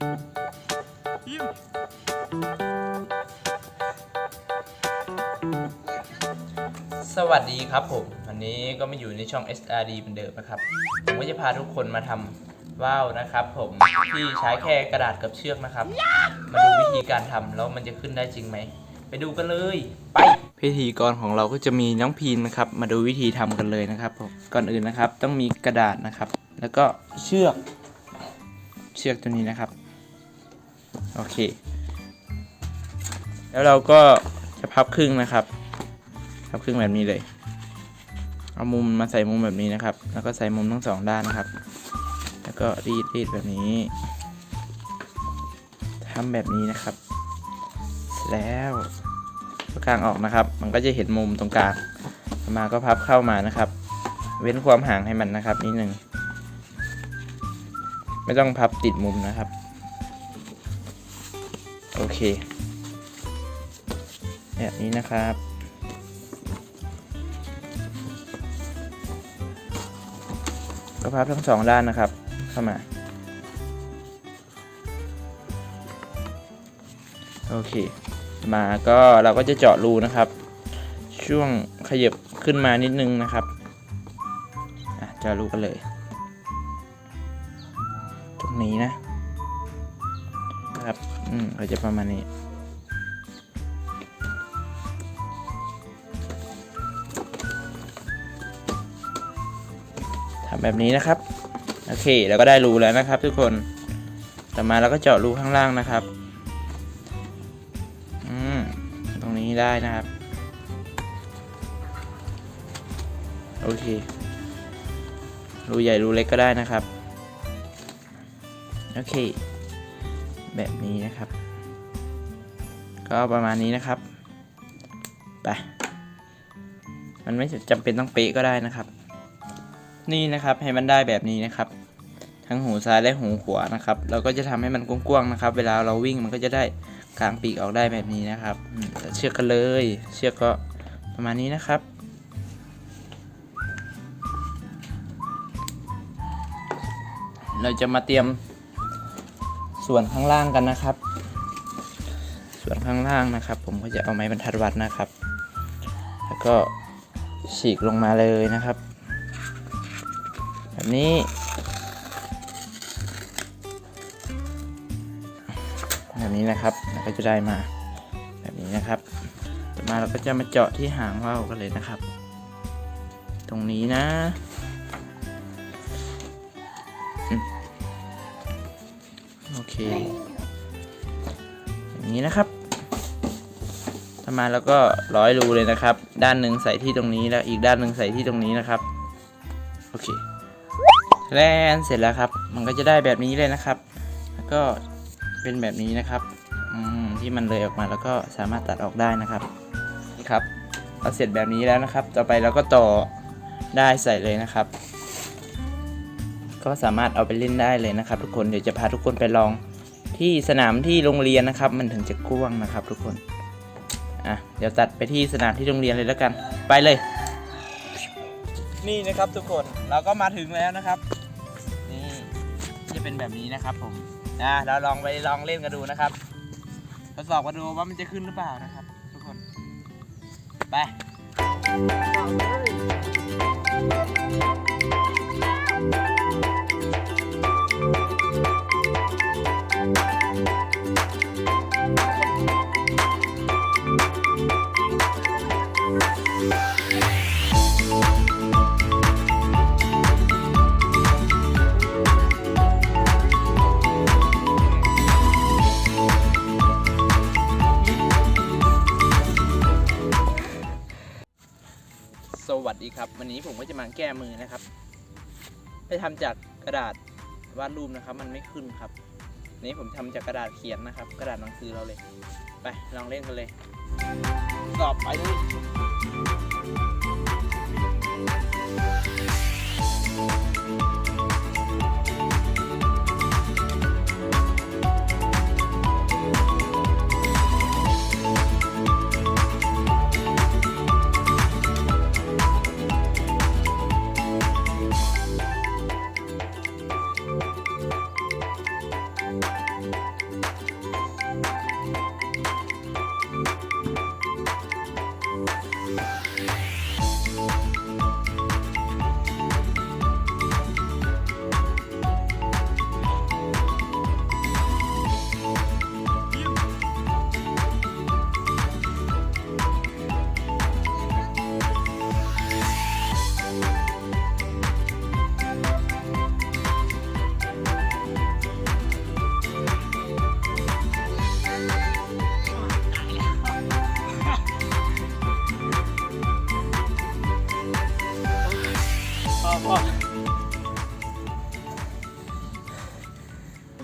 ยิ้มสวัสดีครับผม วันนี้ก็มาอยู่ในช่อง SRD เหมือนเดิมนะครับ ผมก็จะพาทุกคนมาทำว่าวนะครับ ผมที่ใช้แค่กระดาษกับเชือกนะครับ มาดูวิธีการทำแล้วมันจะขึ้นได้จริงไหม ไปดูกันเลย ไป พิธีกรของเราก็จะมีน้องพีนนะครับ มาดูวิธีทำกันเลยนะครับผมก่อนอื่นนะครับ ต้องมีกระดาษนะครับ แล้วก็เชือก เชือกตัวนี้นะครับ โอเค แล้วเราก็จะพับครึ่งนะครับ พับครึ่งแบบนี้เลย เอามุมมาใส่มุมแบบนี้นะครับ แล้วก็ใส่มุมทั้งสองด้านนะครับ แล้วก็รีดรีดแบบนี้ทำแบบนี้นะครับ แล้วก็กางออกนะครับ มันก็จะเห็นมุมตรงกลางมาก็พับเข้ามานะครับ เว้นความห่างให้มันนะครับนิดหนึ่งไม่ต้องพับติดมุมนะครับ โอเค แบบนี้นะครับ ก็พับทั้งสองด้านนะครับ เข้ามา โอเค มาก็เราก็จะเจาะรูนะครับ ช่วงขยับขึ้นมานิดนึงนะครับอะเจาะรูกันเลย ตรงนี้นะ นะครับ อืมก็จะประมาณนี้ ทำแบบนี้นะครับ โอเคแล้วก็ได้รูแล้วนะครับ ทุกคน ต่อมาเราก็เจาะรูข้างล่างนะครับ อืม ตรงนี้ได้นะครับ โอเค รูใหญ่รูเล็กก็ได้นะครับ โอเค แบบนี้นะครับ ก็ประมาณนี้นะครับไปมันไม่จำเป็นต้องเป๊ะก็ได้นะครับ นี่นะครับให้มันได้แบบนี้นะครับ ทั้งหูซ้ายและหูขวานะครับ เราก็จะทำให้มันกว้างๆนะครับ เวลาเราวิ่งมันก็จะได้กลางปีกออกได้แบบนี้นะครับเชือกกันเลย เชือกก็ประมาณนี้นะครับเราจะมาเตรียม ส่วนข้างล่างกันนะครับ ส่วนข้างล่างนะครับ ผมก็จะเอาไม้บรรทัดวัดนะครับ แล้วก็ฉีกลงมาเลยนะครับ แบบนี้แบบนี้นะครับแล้วก็จะได้มาแบบนี้นะครับต่อมาเราก็จะมาเจาะที่หางว่าวกันเลยนะครับ ตรงนี้นะ โอเค อย่างนี้นะครับต่อมาแล้วก็ร้อยรูเลยนะครับ ด้านหนึ่งใส่ที่ตรงนี้แล้วอีกด้านหนึ่งใส่ที่ตรงนี้นะครับ โอเคแลนเสร็จแล้วครับ มันก็จะได้แบบนี้เลยนะครับ แล้วก็เป็นแบบนี้นะครับอืมที่มันเลยออกมาแล้วก็สามารถตัดออกได้นะครับนี่ครับเราเสร็จแบบนี้แล้วนะครับ ต่อไปเราก็ต่อได้ใส่เลยนะครับ ก็สามารถเอาไปเล่นได้เลยนะครับทุกคนเดี๋ยวจะพาทุกคนไปลองที่สนามที่โรงเรียนนะครับ มันถึงจะกว้างนะครับ ทุกคนอะเดี๋ยวตัดไปที่สนามที่โรงเรียนเลยแล้วกัน ไปเลย นี่นะครับทุกคนเราก็มาถึงแล้วนะครับ นี่จะเป็นแบบนี้นะครับ ผมนะเราลองไปลองเล่นกันดูนะครับทดสอบกันดูว่ามันจะขึ้นหรือเปล่านะครับ ทุกคนไป ครับ วันนี้ผมก็จะมาแก้มือนะครับ ไปทำจากกระดาษวาดรูปนะครับ มันไม่ขึ้นครับนี่ผมทำจากกระดาษเขียนนะครับ กระดาษหนังสือเราเลย ไปลองเล่นกันเลยสอบไปเลย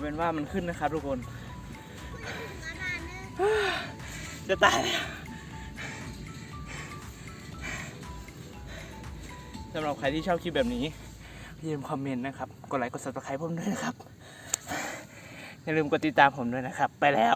มันขึ้นนะครับทุกคน จะตายแล้วสำหรับใครที่ชอบคลิปแบบนี้อย่าลืมคอมเมนต์นะครับ กดไลค์ กด subscribe ผมด้วยนะครับ อย่าลืมกดติดตามผมด้วยนะครับ ไปแล้ว